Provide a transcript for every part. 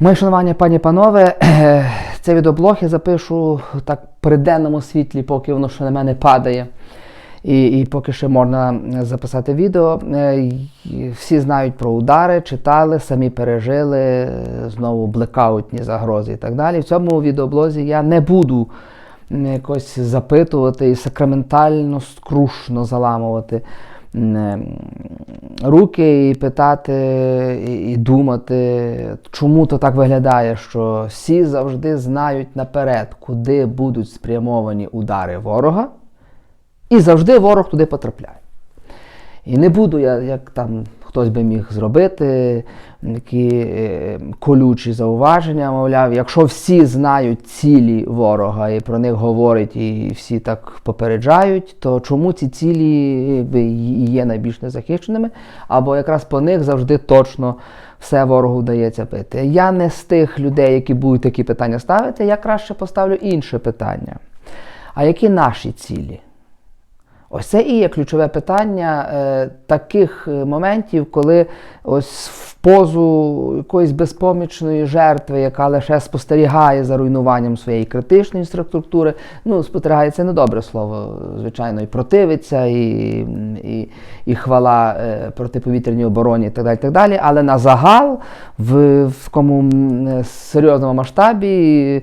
Моє шанування, пані панове, цей відеоблог я запишу так при денному світлі, поки воно ще на мене падає. І, і поки ще можна записати відео. Е, Всі знають про удари, читали, самі пережили, знову блекаутні загрози і так далі. В цьому відеоблозі я не буду якось запитувати і сакраментально, скрушно заламувати руки і питати, і, думати, чому то так виглядає, що всі завжди знають наперед, куди будуть спрямовані удари ворога, і завжди ворог туди потрапляє. І не буду я, як там хтось би міг зробити, такі е, колючі зауваження, мовляв, якщо всі знають цілі ворога і про них говорять, і всі так попереджають, то чому ці цілі є найбільш незахищеними, або якраз по них завжди точно все ворогу вдається бити. Я не з тих людей, які будуть такі питання ставити, я краще поставлю інше питання. А які наші цілі? Ось це і є ключове питання е, таких е, моментів, коли ось позу якоїсь безпомічної жертви, яка лише спостерігає за руйнуванням своєї критичної інфраструктури. Ну, спостерігає це не добре слово, звичайно, і противиться, і, і, і хвала е, протиповітряній обороні, і так далі. так далі. Але на загал в, в такому серйозному масштабі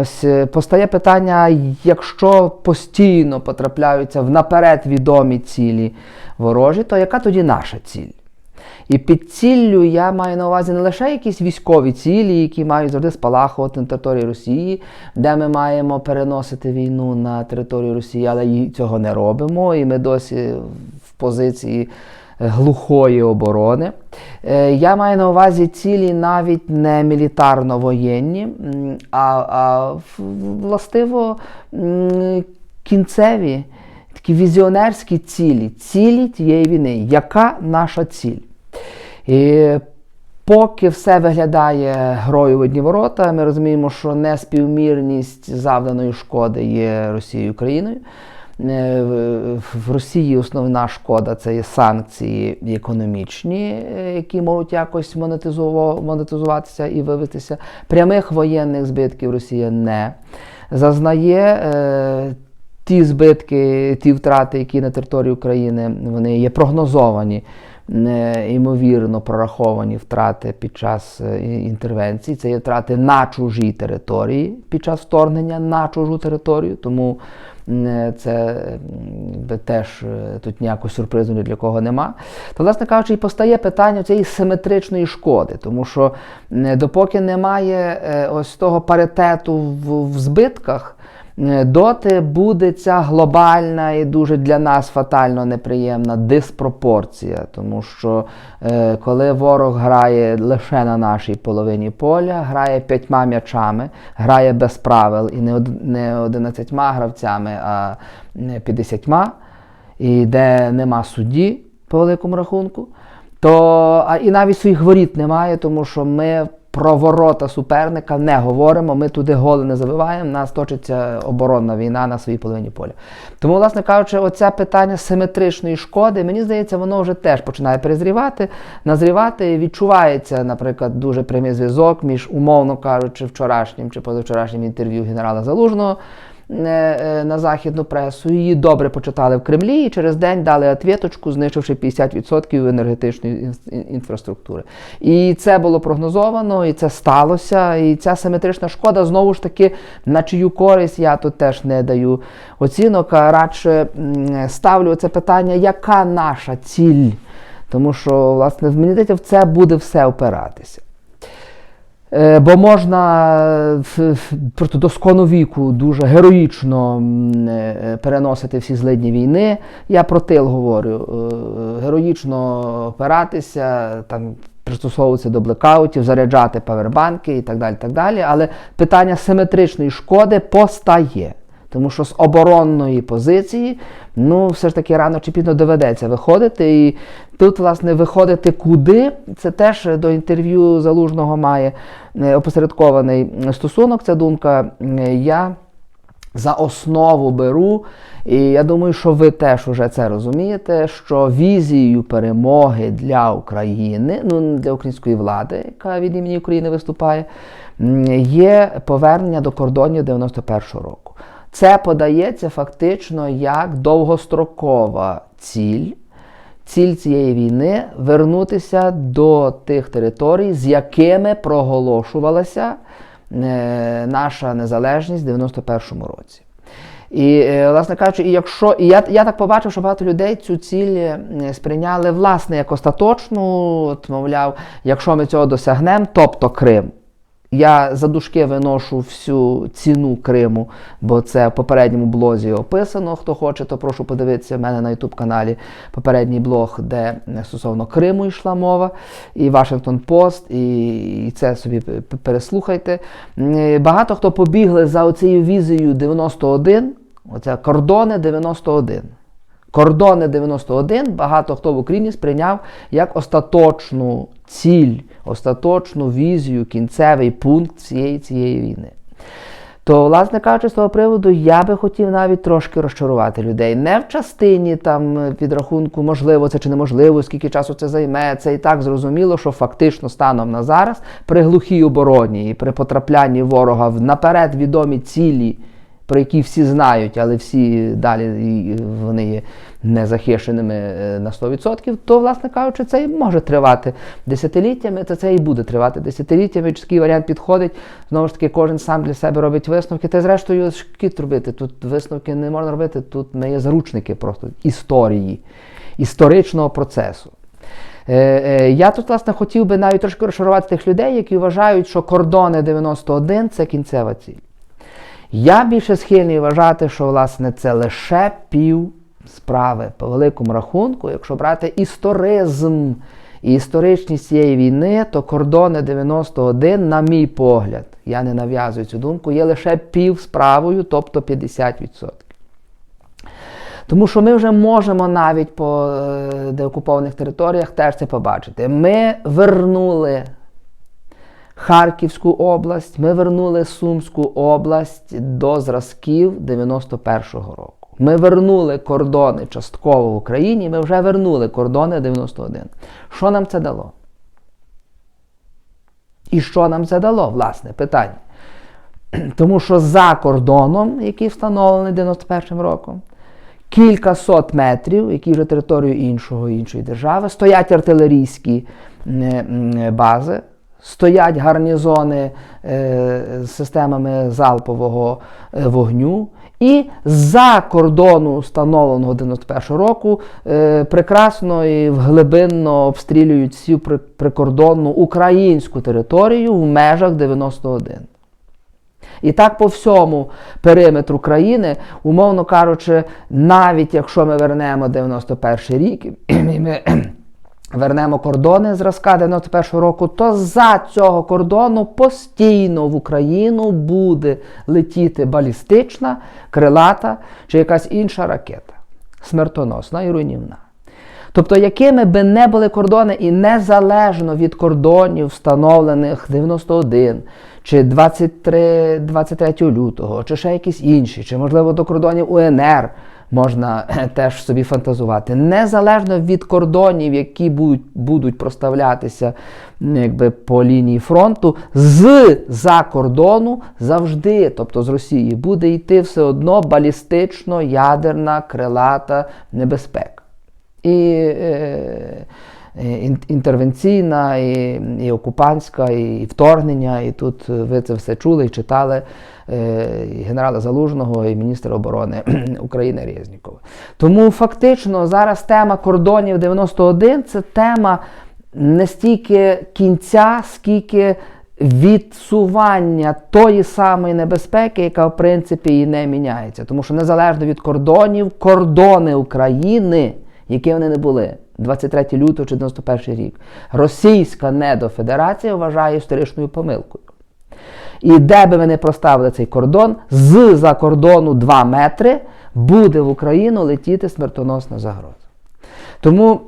ось е, постає питання, якщо постійно потрапляються в наперед відомі цілі ворожі, то яка тоді наша ціль? І під ціллю я маю на увазі не лише якісь військові цілі, які мають завжди спалахувати на території Росії, де ми маємо переносити війну на територію Росії, але і цього не робимо, і ми досі в позиції глухої оборони. Е, Я маю на увазі цілі навіть не мілітарно-воєнні, а, а властиво кінцеві такі візіонерські цілі, цілі тієї війни. Яка наша ціль? І поки все виглядає грою в одні ворота, ми розуміємо, що неспівмірність завданої шкоди є Росією Україною. Е, в- Росії основна шкода це є санкції економічні, е, які можуть якось монетизуватися і вивестися. Прямих воєнних збитків Росія не зазнає. Е, Ті збитки, ті втрати, які на території України вони є прогнозовані, е, ймовірно прораховані втрати під час е, інтервенції. Це є втрати на чужій території під час вторгнення на чужу територію. Тому е, це теж е, тут ніякого сюрпризу ні для кого нема. То, власне кажучи, і постає питання цієї симетричної шкоди, тому що допоки немає ось того паритету в, в збитках. Е, Доти буде ця глобальна і дуже для нас фатально неприємна диспропорція, тому що е, коли ворог грає лише на нашій половині поля, грає п'ятьма м'ячами, грає без правил і не, од- не одинадцятьма гравцями, а е, п'ятдесятьма, і де нема судді по великому рахунку, то а і навіть своїх воріт немає, тому що ми про ворота суперника не говоримо, ми туди голи не забиваємо, нас точиться оборонна війна на своїй половині поля. Тому, власне кажучи, оце питання симетричної шкоди, мені здається, воно вже теж починає перезрівати, назрівати. І відчувається, наприклад, дуже прямий зв'язок між, умовно кажучи, вчорашнім чи позавчорашнім інтерв'ю генерала Залужного на західну пресу. Її добре почитали в Кремлі і через день дали отвіточку, знищивши 50% енергетичної ін- ін- інфраструктури. І це було прогнозовано, і це сталося. І ця симетрична шкода знову ж таки, на чию користь я тут теж не даю оцінок, а радше ставлю це питання, яка наша ціль? Тому що, власне, мені здається, в це буде все опиратися. Е, Бо можна е, просто до скону віку дуже героїчно е, переносити всі злидні війни. Я про тил говорю. Героїчно опиратися, там, пристосовуватися до блекаутів, заряджати павербанки і так далі. так далі. Але питання симетричної шкоди постає. Тому що з оборонної позиції, ну, все ж таки рано чи пізно доведеться виходити. І тут, власне, виходити куди, це теж до інтерв'ю залужного має е, опосередкований стосунок. Ця думка. Е, Я за основу беру. І я думаю, що ви теж вже це розумієте, що візією перемоги для України, ну для української влади, яка від імені України виступає, є повернення до кордонів 91-го року. Це подається фактично як довгострокова ціль. Ціль цієї війни вернутися до тих територій, з якими проголошувалася е, наша незалежність в 91-му році. І, е, власне кажучи, і якщо і я я так побачив, що багато людей цю ціль е, сприйняли власне як остаточну, от, мовляв, якщо ми цього досягнемо, тобто Крим. Я за дужки виношу всю ціну Криму, бо це в попередньому блозі описано. Хто хоче, то прошу подивитися в мене на youtube каналі попередній блог, де стосовно Криму йшла мова, і Вашингтон Пост, і це собі переслухайте. Багато хто побігли за оцією візією 91, оце кордони 91. Кордони 91 багато хто в Україні сприйняв як остаточну ціль, остаточну візію, кінцевий пункт цієї цієї війни. То, власне кажучи, з того приводу, я би хотів навіть трошки розчарувати людей. Не в частині там підрахунку, можливо, це чи неможливо, скільки часу це займе. Це і так зрозуміло, що фактично станом на зараз при глухій обороні і при потраплянні ворога в наперед відомі цілі про які всі знають, але всі далі вони є незахищеними е, на 100%, то, власне кажучи, це і може тривати десятиліттями, то це і буде тривати десятиліттями. Чи такий варіант підходить. Знову ж таки, кожен сам для себе робить висновки. Та зрештою, шкіт робити. Тут висновки не можна робити, тут ми є заручники просто історії, історичного процесу. Е, е, я тут, власне, хотів би навіть трошки розшарувати тих людей, які вважають, що кордони 91 це кінцева ціль. Я більше схильний вважати, що власне це лише пів справи по великому рахунку, якщо брати історизм і історичність цієї війни, то кордони 91, на мій погляд, я не нав'язую цю думку, є лише пів справою, тобто 50%. Тому що ми вже можемо навіть по е, деокупованих територіях теж це побачити. Ми вернули Харківську область, ми вернули Сумську область до зразків 91-го року. Ми вернули кордони частково в Україні, ми вже вернули кордони 91. Що нам це дало? І що нам це дало, власне, питання? Тому що за кордоном, який встановлений 91 роком, кілька сот метрів, які вже територію іншого іншої держави, стоять артилерійські бази стоять гарнізони е, з системами залпового е, вогню. І за кордону встановленого 91 року е, прекрасно і глибинно обстрілюють всю прикордонну українську територію в межах 91. І так по всьому периметру країни, умовно кажучи, навіть якщо ми вернемо 91 рік, і ми вернемо кордони зразка 91-го року, то за цього кордону постійно в Україну буде летіти балістична, крилата чи якась інша ракета. Смертоносна і руйнівна. Тобто, якими би не були кордони, і незалежно від кордонів, встановлених 91 чи 23 23 лютого, чи ще якісь інші, чи, можливо, до кордонів УНР можна теж собі фантазувати. Незалежно від кордонів, які будуть будуть проставлятися якби, по лінії фронту, з-за кордону завжди, тобто з Росії, буде йти все одно балістично ядерна крилата небезпека. І е, інтервенційна, і і окупантська, і вторгнення. І тут ви це все чули і читали е, і генерала Залужного і міністра оборони України Резнікова. Тому фактично зараз тема кордонів 91 це тема не стільки кінця, скільки відсування тої самої небезпеки, яка в принципі і не міняється. Тому що незалежно від кордонів, кордони України, які вони не були. 23 лютого чи 91 рік. Російська недофедерація вважає історичною помилкою. І де би ми не проставили цей кордон, з-за кордону 2 метри буде в Україну летіти смертоносна загроза. Тому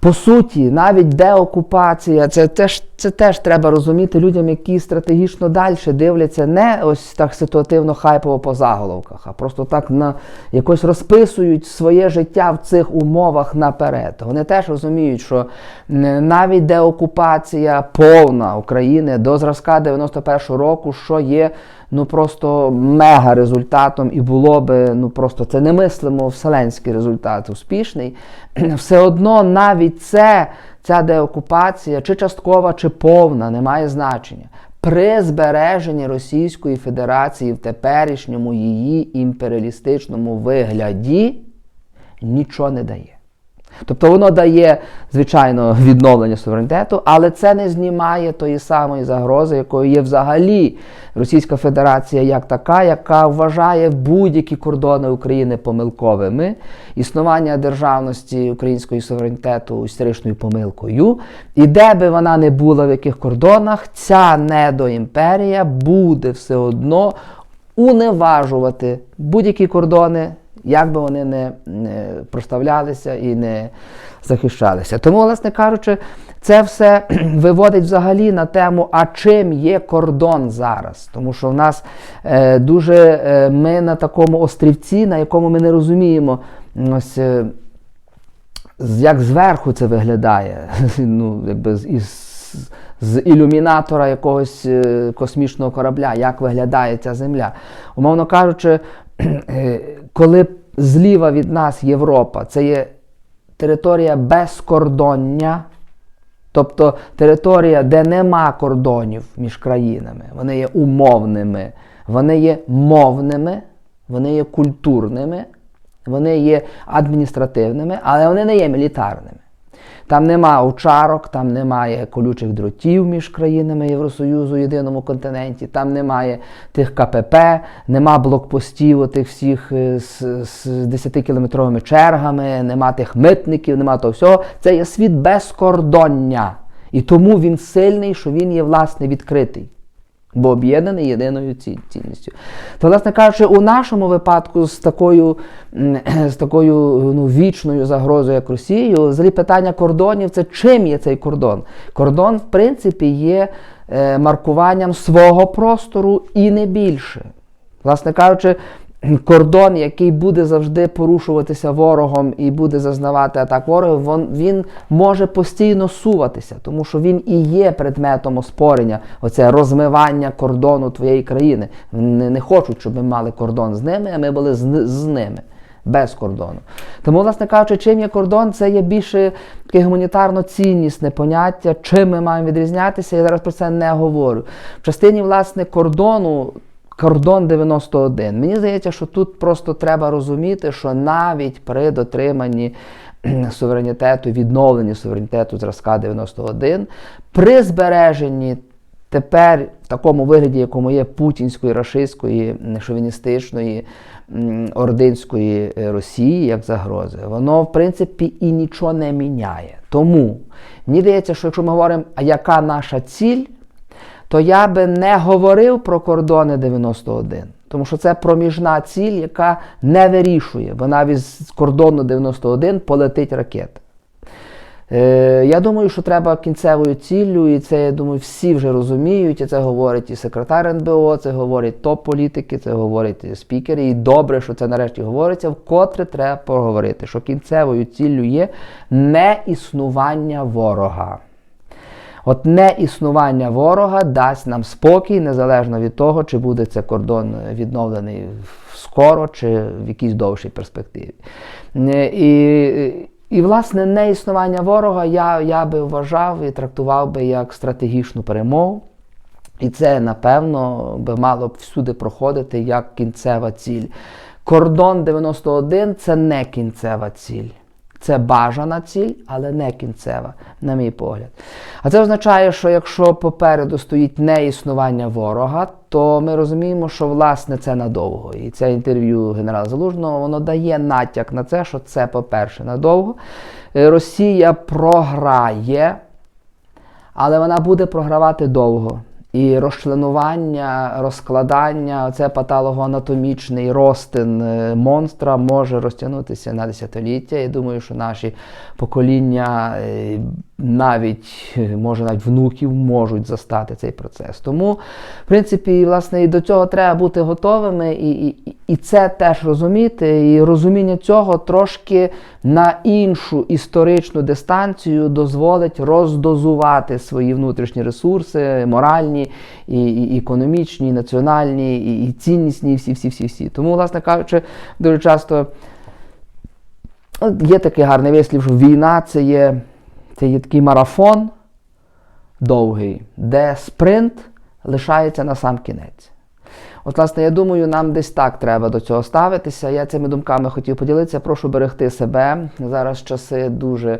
По суті, навіть деокупація, це теж, це теж треба розуміти людям, які стратегічно далі дивляться, не ось так ситуативно хайпово по заголовках, а просто так на якось розписують своє життя в цих умовах наперед. Вони теж розуміють, що навіть деокупація повна України до зразка 91-го року, що є ну просто мега результатом, і було би ну просто це немислимо вселенський результат успішний. Все одно навіть це, ця деокупація, чи часткова, чи повна, не має значення. При збереженні Російської Федерації в теперішньому її імперіалістичному вигляді нічого не дає. Тобто воно дає, звичайно, відновлення суверенітету, але це не знімає тої самої загрози, якою є взагалі Російська Федерація як така, яка вважає будь-які кордони України помилковими, існування державності української суверенітету історичною помилкою. І де би вона не була, в яких кордонах, ця недоімперія буде все одно уневажувати будь-які кордони як би вони не, проставлялися і не захищалися. Тому, власне кажучи, це все виводить взагалі на тему, а чим є кордон зараз. Тому що в нас е, дуже е, ми на такому острівці, на якому ми не розуміємо, ось. Е, як зверху це виглядає, ну, якби з, із, з ілюмінатора якогось космічного корабля, як виглядає ця земля. Умовно кажучи, коли зліва від нас Європа, це є територія безкордоння, тобто територія, де нема кордонів між країнами, вони є умовними, вони є мовними, вони є культурними, вони є адміністративними, але вони не є мілітарними. Там нема очарок, там немає колючих дротів між країнами Євросоюзу, єдиному континенті, там немає тих КПП, нема блокпостів тих всіх е, з, з 10-кілометровими чергами, нема тих митників, нема того всього. Це є світ безкордоння. І тому він сильний, що він є власне відкритий. Бо об'єднаний єдиною цінністю. То, власне кажучи, у нашому випадку з такою з такою ну, вічною загрозою, як Росією, взагалі питання кордонів це чим є цей кордон? Кордон, в принципі, є е, маркуванням свого простору і не більше. Власне кажучи, кордон, який буде завжди порушуватися ворогом і буде зазнавати атак ворогів, він, він може постійно суватися, тому що він і є предметом оспорення, оце розмивання кордону твоєї країни. Вони не хочуть, щоб ми мали кордон з ними, а ми були з, з ними. Без кордону. Тому, власне кажучи, чим є кордон, це є більше таке гуманітарно ціннісне поняття, чим ми маємо відрізнятися. Я зараз про це не говорю. В частині, власне, кордону кордон 91. Мені здається, що тут просто треба розуміти, що навіть при дотриманні суверенітету, відновленні суверенітету зразка 91, при збереженні тепер в такому вигляді, якому є путінської, рашистської, шовіністичної, ординської Росії, як загрози, воно в принципі і нічого не міняє. Тому мені здається, що якщо ми говоримо, а яка наша ціль? То я би не говорив про кордони 91. Тому що це проміжна ціль, яка не вирішує, навіть з кордону 91 полетить ракета. Е, Я думаю, що треба кінцевою ціллю, і це, я думаю, всі вже розуміють, і це говорить і секретар НБО, це говорять топ-політики, це говорять і спікери. І добре, що це нарешті говориться, вкотре треба поговорити, що кінцевою ціллю є неіснування ворога. От неіснування ворога дасть нам спокій, незалежно від того, чи буде це кордон відновлений скоро, чи в якійсь довшій перспективі. І, і власне, неіснування ворога я, я би вважав і трактував би як стратегічну перемогу. І це, напевно, би мало б всюди проходити як кінцева ціль. Кордон 91 це не кінцева ціль. Це бажана ціль, але не кінцева, на мій погляд. А це означає, що якщо попереду стоїть неіснування ворога, то ми розуміємо, що власне це надовго. І це інтерв'ю генерала Залужного воно дає натяк на це, що це, по-перше, надовго. Е, Росія програє, але вона буде програвати довго. І розчленування, розкладання, це патологоанатомічний розтин е, монстра може розтягнутися на десятиліття. Я думаю, що наші покоління е, навіть е, може навіть внуків можуть застати цей процес. Тому, в принципі, власне, і до цього треба бути готовими, і, і, і це теж розуміти. І розуміння цього трошки на іншу історичну дистанцію дозволить роздозувати свої внутрішні ресурси, моральні, і, і економічні, і національні, і, і ціннісні, і всі, всі, всі, всі. Тому, власне кажучи, дуже часто. Є такий гарний вислів, що війна це є, це є такий марафон довгий, де спринт лишається на сам кінець. От, власне, я думаю, нам десь так треба до цього ставитися. Я цими думками хотів поділитися. Прошу берегти себе. Зараз часи дуже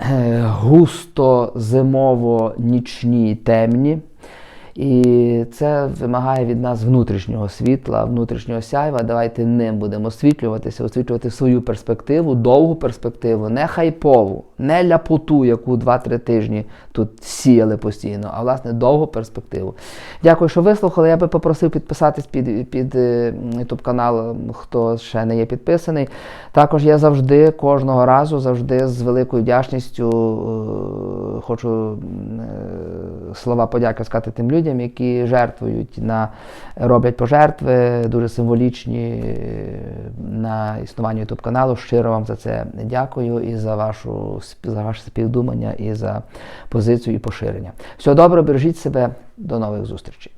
е, густо, зимово, нічні, темні. І це вимагає від нас внутрішнього світла, внутрішнього сяйва. Давайте ним будемо освітлюватися, освітлювати свою перспективу, довгу перспективу, не хайпову, не ляпоту, яку 2-3 тижні тут сіяли постійно, а власне довгу перспективу. Дякую, що вислухали. Я би попросив підписатись під, під е, YouTube канал, хто ще не є підписаний. Також я завжди, кожного разу, завжди з великою вдячністю е, хочу е, слова подяки сказати тим людям, які жертвують на роблять пожертви, дуже символічні на існування YouTube каналу. Щиро вам за це дякую і за вашу за ваше співдумання, і за позицію і поширення. Всього доброго, бережіть себе, до нових зустрічей.